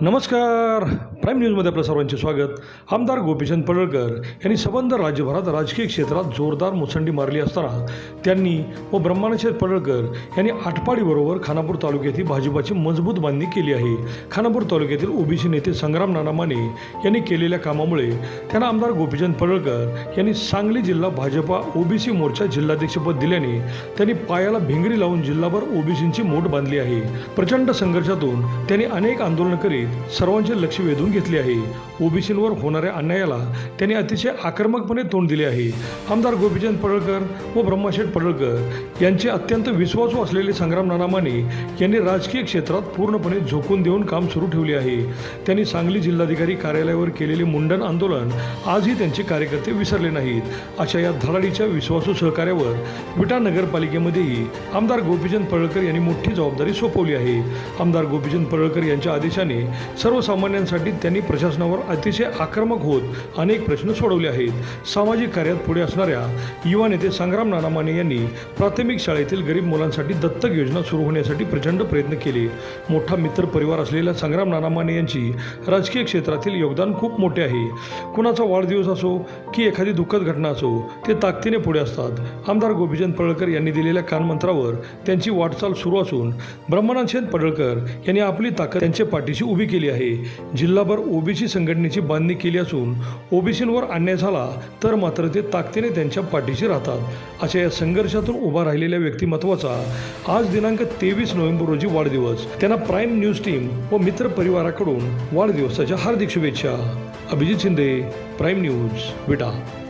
नमस्कार. प्राईम न्यूजमध्ये आपलं सर्वांचे स्वागत. आमदार गोपीचंद पडळकर यांनी संबंध राज्यभरात राजकीय क्षेत्रात जोरदार मुसंडी मारली असताना त्यांनी व ब्रह्मानशेद पडळकर यांनी आटपाडीबरोबर खानापूर तालुक्यातील भाजपाची मजबूत बांधणी केली आहे. खानापूर तालुक्यातील ओबीसी नेते संग्राम नाना माने यांनी केलेल्या कामामुळे त्यांना आमदार गोपीचंद पडळकर यांनी सांगली जिल्हा भाजपा ओबीसी मोर्चा जिल्हाध्यक्षपद दिल्याने त्यांनी पायाला भिंगरी लावून जिल्हाभर ओबीसींची मोठ बांधली आहे. प्रचंड संघर्षातून त्यांनी अनेक आंदोलन करीत सर्वांचे लक्ष वेधून घेतले आहे. ओबीसींवर होणाऱ्या अन्यायाला त्यांनी अतिशय आक्रमकपणे तोंड दिले आहे. आमदार गोपीचंद पडळकर व ब्रह्माशेठ पडळकर यांचे अत्यंत विश्वासू असलेले संग्राम नाना माने यांनी राजकीय क्षेत्रात पूर्णपणे झोकून देऊन काम सुरू ठेवले आहे. त्यांनी सांगली जिल्हाधिकारी कार्यालयावर केलेले मुंडन आंदोलन आजही त्यांचे कार्यकर्ते विसरले नाहीत. अशा या धडाडीच्या विश्वासू सहकार्यावर विटा नगरपालिकेमध्येही आमदार गोपीचंद पडळकर यांनी मोठी जबाबदारी सोपवली आहे. आमदार गोपीचंद पडळकर यांच्या आदेशाने सर्वसामान्यांसाठी त्यांनी प्रशासनावर अतिशय आक्रमक होत अनेक प्रश्न सोडवले आहेत. सामाजिक कार्यात पुढे असणाऱ्या युवा नेते संग्राम नाना माने यांनी प्राथमिक शाळेतील गरीब मुलांसाठी दत्तक योजना सुरू होण्यासाठी प्रचंड प्रयत्न केले. मोठा मित्र परिवार असलेल्या संग्राम नाना माने यांची राजकीय क्षेत्रातील योगदान खूप मोठे आहे. कुणाचा वाढदिवस असो की एखादी दुःखद घटना असो ते ताकदीने पुढे असतात. आमदार गोपीचंद पडळकर यांनी दिलेल्या कानमंत्रावर त्यांची वाटचाल सुरू असून ब्रह्मानंद पडळकर यांनी आपली ताकद त्यांच्या पाठीशी उभी उभी केली आहे. जिल्हाभर ओबीसी संघटनेची बांधणी केली असून ओबीसींवर अन्याय झाला तर मात्र ते ताकदीने त्यांच्या पाठीशी राहतात. अशा या संघर्षातून उभा राहिलेल्या व्यक्तिमत्वाचा आज दिनांक तेवीस नोव्हेंबर रोजी वाढदिवस त्यांना प्राईम न्यूज टीम व मित्र परिवाराकडून वाढदिवसाच्या हार्दिक शुभेच्छा. Abhijit Shinde prime news Vita.